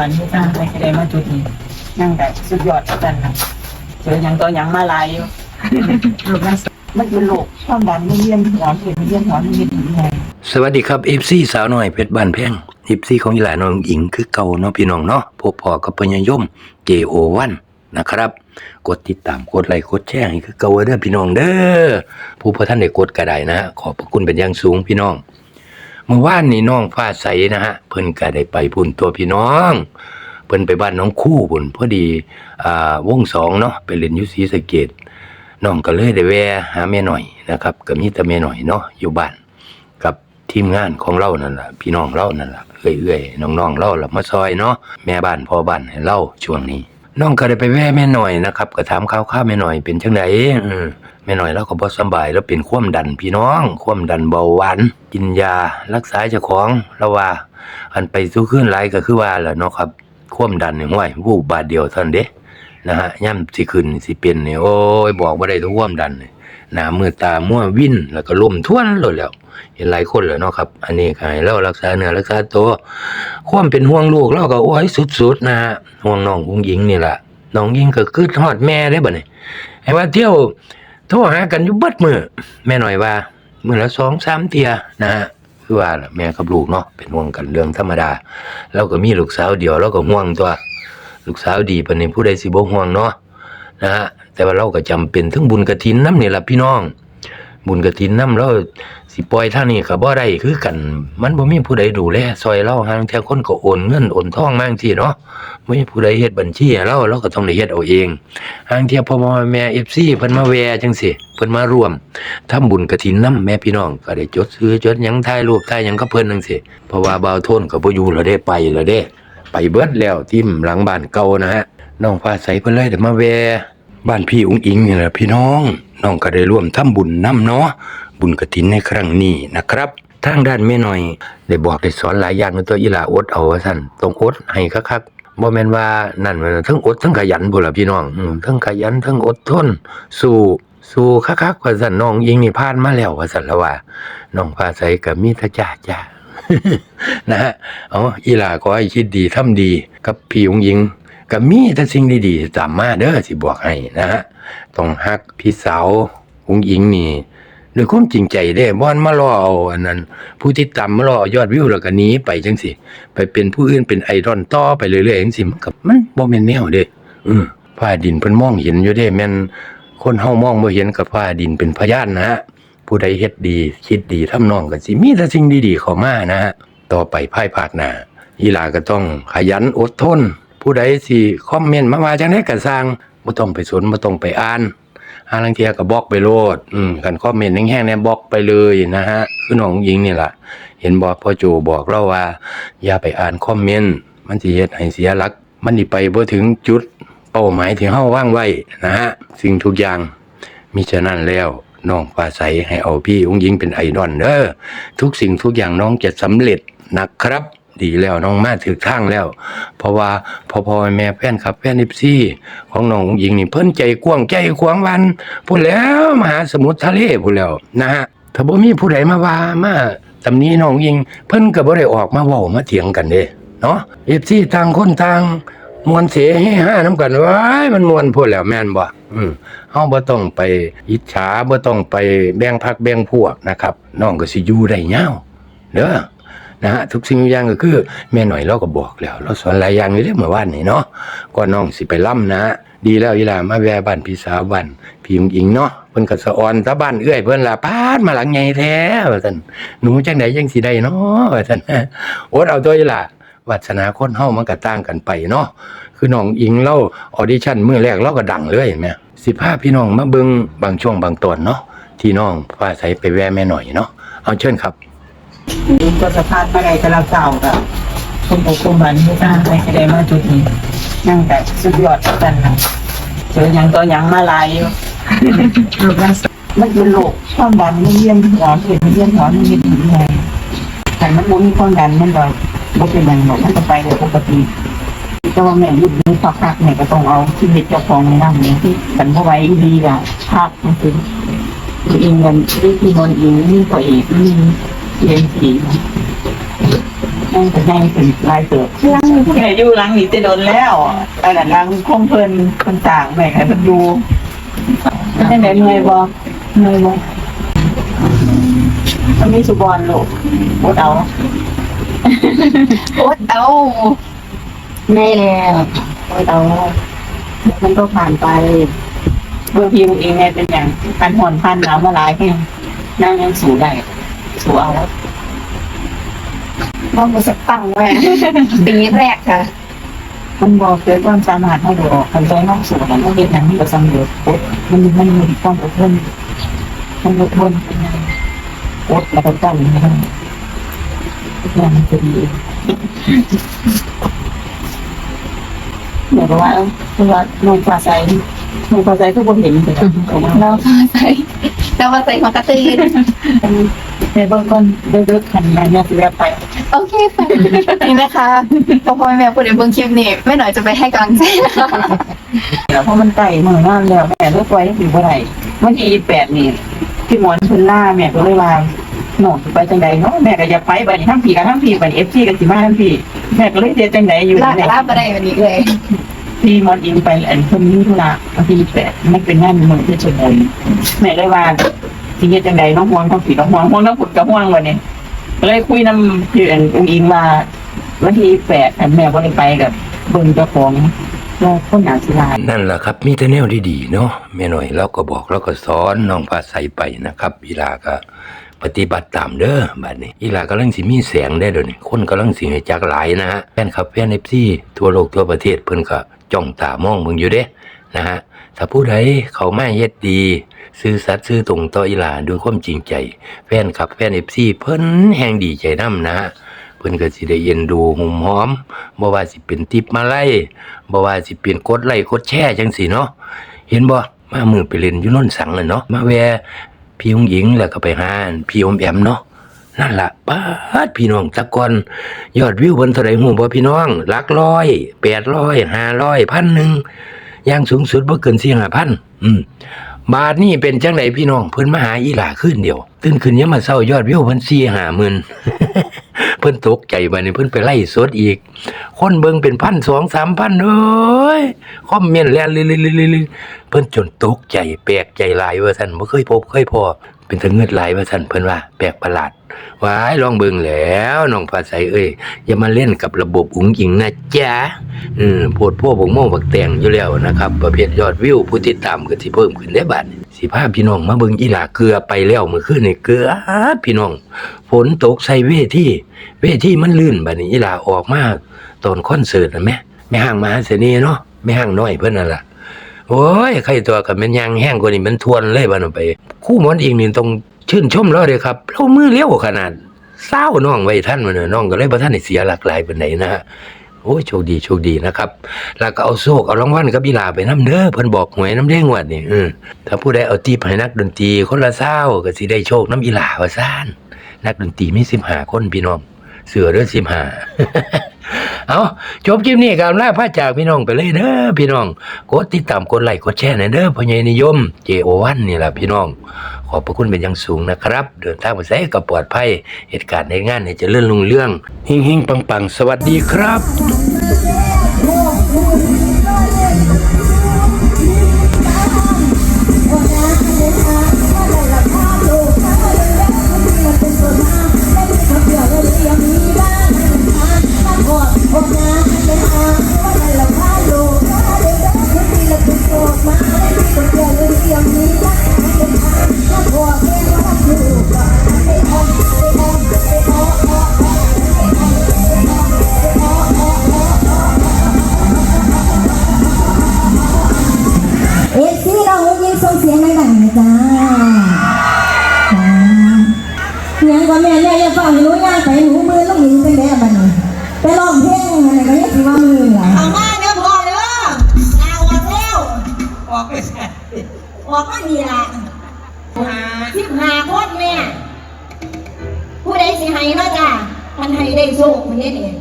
บันที่สร้างไปแสดงว่าจุดนี้นั่งแต่สุดยอดกันนะเจออย่างตัวอย่างมาลายอยู่ลูกนั่งมันเป็นโรคความดันไม่เยี่ยมหัวเห็นเยี่ยมหัวมันเยี่ยมหัวสวัสดีครับเอฟซีสาวน้อยเพชรบ้านแพงเอฟซีของอีหลาน้องหญิงคือเก่าเนาะพี่น้องเนาะพบพอกับปัญญายม JO1 นะครับ กดติดตามกดไลค์กดแชร์ให้คือเก่าเด้อพี่น้องเด้อผู้พระท่านได้กดก็ได้นะฮะขอบพระคุณเป็นอย่างสูงพี่น้องเมื่อวานนี่น้องฟ้าใสนะฮะเพิ่นก็ได้ไปพุ่นตัวพี่น้อง เพิ่นไปบ้านน้องคู่พุ่นพอดีอ่าวงสองเนาะไปเล่นยุศรีสเกดน้องก็เลยได้แวะหาแม่หน่อยนะครับก็มีแต่แม่หน่อยเนาะอยู่บ้านกับทีมงานของเรานั่นแหละพี่น้องเรานั่นแหละเอื้อยๆน้องๆเราละมาซอยเนาะแม่บ้านพ่อบ้านให้เราช่วงนี้ น้องก็ได้ไปแว่แม่หน่อยนะครับก็ถามข่าวข้าแม่หน่อยเป็นจังไดแม่หน่อยเราก็บ่สบายแล้วเป็นความดันพี่น้อง ความดันเบาหวานกินยารักษาเจ้าของแล้วว่าอันไปสู้ขึ้นไรก็คือว่าแหละเนาะครับ ความดันนี่ห้วยวูบบาดเดียวเท่านั้นเด้นะฮะย่ำสิขึ้นสิเป็นเนี่ยโอ้ยบอกบ่ได้ทุกความดันนี่ หน้ามือตามั่ววิ่นแล้วก็ล้มท่วนเลยแล้ว เห็นหลายคนเลยเนาะครับ อันนี้ก็ให้เรารักษาเนื้อรักษาตัวความเป็นห่วงลูกเราก็โอ้ยสุดๆนะฮะห่วงน้องอุ้งยิงนี่แหละน้องยิงก็คือทอดแม่ได้บ่เนี่ยไอ้ว่าเที่ยวโทรหากันอยู่เบิดมือแม่หน่อยว่ามือละสองสามเทียนะฮะคือว่าแม่กับลูกเนาะเป็นห่วงกันเรื่องธรรมดาเราก็มีลูกสาวเดียวเราก็ห่วงตัว ลูกสาวดีปานนี้ผู้ใดสิบ่ห่วงเนาะ นะฮะแต่ว่าเราก็จำเป็นถึงบุญกฐินน้ำนี่ล่ะพี่น้อง บุญกฐินน้ำเราสิปล่อยท่านี้ก็บ่ได้คือกัน มันบ่มีผู้ใดดูแลซอยเราหางเที่ยคนก็โอนเงินโอนทองมาจังซี่เนาะบ่มีผู้ใดเฮ็ดบัญชีเราเราก็ต้องได้เฮ็ดเอาเองหางเที่ยพ่อแม่ FC เพิ่นมาแวจังซี่เพิ่นมาร่วมทำบุญกฐินน้ำแม่พี่น้องก็ได้จดซื้อจดหยังถ่ายรูปถ่ายหยังกับเพิ่นจังซี่เพราะว่าบ่าวโทนก็บ่อยู่แล้วเด้ไปแล้วเด้ ไปเบิดแล้วที่หลังบ้านเก่านะฮะน้องฟ้าใสเพิ่นเลยเดี๋ยวมาแว บ้านพี่อุ้งอิงนี่แหละพี่น้อง น้องก็ได้ร่วมทำบุญนํเนาะบุญกฐินในครั้งนี้นะครับทางด้านแม่หน้อย ได้บอกได้สอนหลายอย่างในตัวอีหลาอดเอาว่าซั่นต้องอดให้คักๆบ่แม่นว่านั่นมันทั้งอดทั้งขยันบ่ล่ะพี่น้องทั้งขยันทั้งอดทน สู้สู้คักๆว่าซั่นน้องยิงนี่ผ่านมาแล้วว่าซั่นล้วว่าน้องฟ้าใสก็มีแต่จ้าจ้านะฮะเอาอีหลาขอให้คิดดีทำดี กับพี่องยิง ก็มีแต่สิ่งดีๆตามมาเด้อสิบอกให้นะฮะต้องฮักพี่สาวองยิงนี่ด้วยความจริงใจเด้บ่อนมารอเอาอันนั้น ผู้ที่ตามมารอเอยอดวิวแล้วก็หนีไปจังสิไปเป็นผู้อื่นเป็นไอดอลต่อไปเรื่อยๆจังสิมันก็มันบ่แม่นแนวเด้อือฟ้าดินเพิ่นมองเห็นอยู่เด้แม่นคนเฮามองบ่เห็นกับฟ้าดินเป็นพยานนะฮะผู้ใดเฮ็ดดี คิดดีทำนองกันสิมีแต่สิ่งดีๆเข้ามานะฮะต่อไปภายภาคหน้าอีหลาก็ต้องขยันอดทน ผู้ใดสิคอมเมนต์มาว่าจังได๋ก็สร้างบ่ต้องไปสนบ่ต้องไปอ่านหาลังเทียก็บล็อกไปโลด อืมกันคอมเมนต์แห้งๆเนี่ยบล็อกไปเลยนะฮะ คือน้องหญิงนี่ล่ะ เห็นบอกพ่อโจบอกเราว่า อย่าไปอ่านคอมเมนต์ มันสิเฮ็ดให้เสียหลัก มันสิไปบ่ถึงจุดเป้าหมายที่เฮาวางไว้นะฮะ สิ่งทุกอย่างมิฉะนั้นแล้วน้องฟ้าใสให้เอาพี่อุ้งยิงเป็นไอดอลเด้อทุกสิ่งทุกอย่างน้องจะสำเร็จนะครับ ดีแล้วน้องมาถึงทางแล้ว เพราะว่าพอพอแม่แฟนครับแฟนนิปซี่ ของน้องอุ้งยิงนี่เพิ่นใจกว้างใจขวางวันพูดแล้วมหาสมุทรทะเลพูดแล้วนะฮะถ้าบ่มีผู้ใดมาว่ามาตำนี้น้องยิง เพิ่นก็บ่ได้ออกมาเว้ามาเถียงกันเด้เนาะ FC ต่างคนต่างมวนเสียให้ห้าน้ำกันว้ายมันมวนพูดแล้วแม่นบ่อืมเฮาบ่ต้องไปอิจฉาบ่ต้องไปแบ่งพักแบ่งพวกนะครับน้องก็สิอยู่ได้ยาวเด้อ นะฮะทุกสิ่งทุกอย่างก็คือ แม่หน่อยเราก็บอกแล้ว เราสอนหลายอย่างอยู่เด้อเมื่อวานนี่เนาะก่อนน้องสิไปล่ำนะ ดีแล้วอีลามาแวบ้านพี่สาวบ้านพี่หญิงเนาะเพิ่นก็สะออนตะบ้านเอื้อยเพิ่นละปาดมาหลังใหญ่แท้ว่าซั่นหนูจังไดจังสิได้เนาะว่าซั่นโอดเอาตัวอีล่าวัฒนาคนเฮามันก็ต่างกันไปเนาะคือน้องอิงเล่าออดิชั่นมื้อแรกเราก็ดังเลยเห็นไหมสิพาพี่น้องมาเบิ่งบางช่วงบางตอนเนาะที่น้องฟ้าใสไปแวะแม่หน่อยเนาะเอาเชิญครับ ก็สะพานมาได้แต่ละเก่าก็คุมอกคุมบันที่สร้างไปแสดงว่าจุดนี้นั่งแต่สุดยอดกันนะเจออย่างตัวอย่างมาลายอยู่ลูกนั่งมันเป็นโรคความดันไม่เยี่ยมหัวเห็นเยี่ยมหัวมันเยี่ยมหัวแต่มันบ่มีความดันมันก็บ่เป็นอย่างหรอกมันก็ไปได้ปกติแต่ว่าแม่ยุดนี้พักพักแม่ก็ต้องเอาชีวิตเจ้าของในนั่งนี้ที่กันเข้าไว้ดีอะพักมันคืออิงกันที่ที่นอนอิงนี่ก็เอกนี่ เรียนสีนั่งแต่นั่งถึงลายเติบแม่อยู่หลังนี่จะโดนแล้วอันนั้นหลังคงเพลินคนต่างแม่ใครมันดูนั่นไหนเงยบ่เงยบ่มันมีสุบอลลูกบดเอาโอ๊ตเอาไม่แล้วบดเอามันก็ผ่านไปเบอร์พิมเองเนี่ยเป็นอย่างพันหอนพันหนาวมาหลายแห่นั่งยังสูได้ สูเอามองมาสักปังแม่ปีแรกค่ะมันบอกเกิดความสามารถให้ดูออกคันใจน้องสูมันต้องเป็นอย่างนี้ก็สำเร็จปุ๊บมันมันมีความอดทนมันอดทนเป็นไงอดแล้วก็ตั้งนะครับทุกอย่างมันจะดีเดี๋ยวก็ว่าคือว่าน้องฟ้าใสน้องฟ้าใสทุกคนเห็นเลยเขาว่าเราฟ้าใสเราฟ้าใสของกระตือ ในเบื้องต้นเลิกๆขันมาเนี่ยคือไป โอเคค่ะนี่นะคะพอพ่อแม่พูดในเบื้องคลิปนี้ไม่หน่อยจะไปให้กำลังใจนะคะแล้วเพราะมันไก่เมื่องานแล้วแม่เลิกไว้ถึงเมื่อไหร่วันที่ยี่แปดนี่พี่หมอนเพิ่นล่าแม่ก็เลยว่าหนูไปจังใดเนาะแม่ก็จะไปบัดนี้ทั้งพี่กับทั้งพี่บัดเอฟซีกับสิมาทั้งพี่แม่ก็เลยเสียจังใดอยู่ลาเนี่ลาบอะไรวันนี้เลยพี่มอนอิงไปอันเพิ่นมีธุระวันที่ยี่แปดไมันเป็นงานเมืองที่ชลบุรีแม่เลยว่า สิเฮ็ดจังใดน้องห่วงทั้งพี่น้องห่วงห่วงทั้งผุดกับห่วงวันนี้เลยคุยนำพี่อันอุ้งอิงว่าวันที่แปดแม่บ่ได้ไปกับเบิ่งเจ้าของว่าคนหนาสิลายนั่นแหละครับ มีแต่แนวดีๆเนาะแม่หน่อยเราก็บอกเราก็สอนน้องพาใสไปนะครับอีลาก็ปฏิบัติตามเด้อบัดนี้อีหลากำลังสิมีแสงได้เดี๋ยวนี้คนกำลังสิให้จักหลายนะฮะแฟนคลับแฟนเอฟซีทั่วโลกทั่วประเทศเพิ่นก็จ้องตามองมึงอยู่เด้ นะฮะถ้าผู้ใดเขาไมาเฮ็ดดี ซื่อสัตย์ซื่อตรงต่ออีหลาด้วยความจริงใจ แฟนคลับแฟนเอฟซีเพิ่นแห่งดีใจนํนะฮะเพิ่นก็สิได้เอ็นดูหุ่มหอมบ่ว่าสิเป็นทิปมาไล่บ่ว่าสิเป็นกดไลค์กดแชร์จังซี่เนาะเห็นบ่มามือไปเล่นอยู่โนนสังน่ะเนาะมาแวพี่องหญิงแล้วก็ไปหานพี่อมแอมเนาะนั่นล่ะป้าดพี่น้องตะกอนยอดวิวเพิ่นเท่าใดฮู้บ่พี่น้องหลักร้อย800 500พันหนึ่ง อย่างสูงสุดบ่เกินสี่ห้าพันอืม บาทนี่เป็นจังไดพี่น้องเพิ่นมาหาอีหลาขึ้นเดียว ตื่นขึ้นยังมาเศร้ายอดวิวเพิ่นสี่หาหมื่นเพิ่นตกใจบัดนี้เพิ่นไปไล่สดอีก คนเบิ่งเป็นพันสองสามพันเอ้ยคอมเมนต์แล่นลิลิลิเพิ่นจนตกใจแปลกใจหลายว่าท่านบ่เคยพบเคยพอ เป็นตะเงิดหลว่าซั่นเพิ่นว่าแปลกประหลาดว้ายลองเบิ่งแล้วน้องภาษาเอ้ยอย่ามาเล่นกับระบบอุ๋งอิงนะจ๊ะอืมโพดพวกบกโม่บักแตงอยู่แล้วนะครับ ประเภทยอดวิวผู้ติดตามก็สิเพิ่มขึ้นได้บัดสิพาพี่น้องมาเบิ่งอีหลาเกลือไปแล้วมื้อคืนนี่เกลือพี่น้องฝนตกใส่เวทีเวทีมันลื่นบัดนี้อีหลาออกมาตอนคอนเสิร์ตนะแม่แม่ห้างมาเสน่ห์เนาะแม่ห้างน้อยเพิ่นนั่นล่ะ โอ้ยใครตัวกับม่นยางแห้งกว่านี้มันทวนเลยบัดนั้นไป คู่หมอนอีกนี่ต้องชื่นชมเราเด้ครับเรามือเลี้ยวขนาดเศร้าน้องไว้ท่านมันน้องก็เลยบ่ทันเสียหลักหลายปานใดนะฮะโอ้ยโชคดีโชคดีนะครับ แล้วก็เอาโชคเอารางวัลกับอีลาไปน้ำเด้อเพิ่นบอกหวยน้ำเด้งวดนี่ถ้าผู้ใดเอาตีให้นักดนตรีคนละเศร้าก็สิได้โชคน้ำอีลาว่าซ่านนักดนตรีมี15คนพี่น้องเสือเด้อ15 เอาจบคลิปนี้กับลาพระจากพี่น้องไปเลยเด้อพี่น้อง กดติดตามกดไลค์กดแชร์หน่อยเด้อพ่อใหญ่นิยมเจโอวันนี่แหละพี่น้อง ขอบพระคุณเป็นอย่างสูงนะครับ เดินทางไปไสก็ปลอดภัยเหตุการณ์ในงานให้เจะเลื่อนลงเรื่อง หิ่งๆปังๆสวัสดีครับ ออกก็ดีละสิบห้าคนแม่ ผู้ใดสิให้เนาะจ้ะมันให้ได้โชคมันนี่นี่ย